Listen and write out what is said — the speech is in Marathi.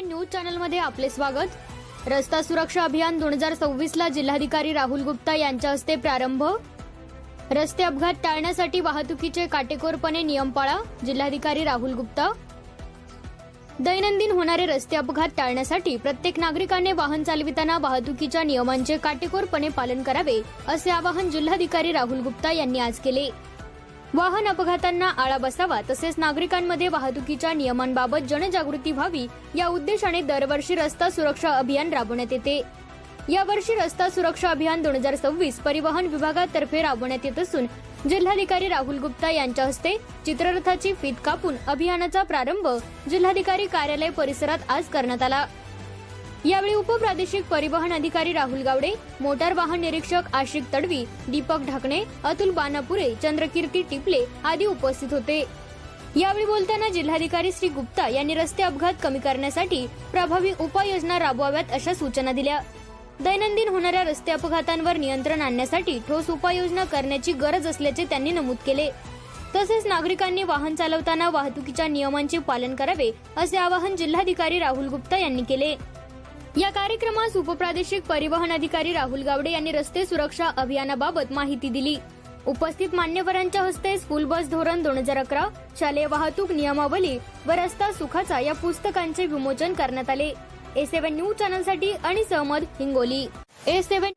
न्यूज चॅनलमध्ये आपले स्वागत. रस्ता सुरक्षा अभियान दोन हजार सव्वीस ला जिल्हाधिकारी राहुल गुप्ता यांच्या हस्ते प्रारंभ. रस्ते अपघात टाळण्यासाठी वाहतुकीचे काटेकोरपणे नियम पाळा जिल्हाधिकारी राहुल गुप्ता. दैनंदिन होणारे रस्ते अपघात टाळण्यासाठी प्रत्येक नागरिकाने वाहन चालविताना वाहतुकीच्या नियमांचे काटेकोरपणे पालन करावे असे आवाहन जिल्हाधिकारी राहुल गुप्ता यांनी आज केले. वाहन अपघातांना आळा बसावा तसेच नागरिकांमध्ये वाहतुकीच्या नियमांबाबत जनजागृती व्हावी या उद्देशाने दरवर्षी रस्ता सुरक्षा अभियान राबवण्यात येते. यावर्षी रस्ता सुरक्षा अभियान दोन हजार सव्वीस परिवहन विभागातर्फे राबवण्यात येत असून जिल्हाधिकारी राहुल गुप्ता यांच्या हस्ते चित्ररथाची फीत कापून अभियानाचा प्रारंभ जिल्हाधिकारी कार्यालय परिसरात आज करण्यात आला. यावेळी उपप्रादेशिक परिवहन अधिकारी राहुल गावडे मोटार वाहन निरीक्षक आशिक तडवी दीपक ढाकणे अतुल बानापुरे चंद्रकीर्ती टिपले आदी उपस्थित होते. यावेळी बोलताना जिल्हाधिकारी श्री गुप्ता यांनी रस्ते अपघात कमी करण्यासाठी प्रभावी उपाययोजना राबवाव्यात अशा सूचना दिल्या. दैनंदिन होणाऱ्या रस्ते अपघातांवर नियंत्रण आणण्यासाठी ठोस उपाययोजना करण्याची गरज असल्याचे त्यांनी नमूद केले. तसेच नागरिकांनी वाहन चालवताना वाहतुकीच्या नियमांचे पालन करावे असे आवाहन जिल्हाधिकारी राहुल गुप्ता यांनी केले. या कार्यक्रमास उपप्रादेशिक परिवहन अधिकारी राहुल गावडे यांनी रस्ते सुरक्षा अभियानाबाबत माहिती दिली. उपस्थित मान्यवरांच्या हस्ते स्कूल बस धोरण दोन हजार अकरा शालेय वाहतूक नियमावली व रस्ता सुखाचा या पुस्तकांचे विमोचन करण्यात आले. ए सेव्हन न्यूज चॅनलसाठी आणि सहमद हिंगोली. ए सेव्हन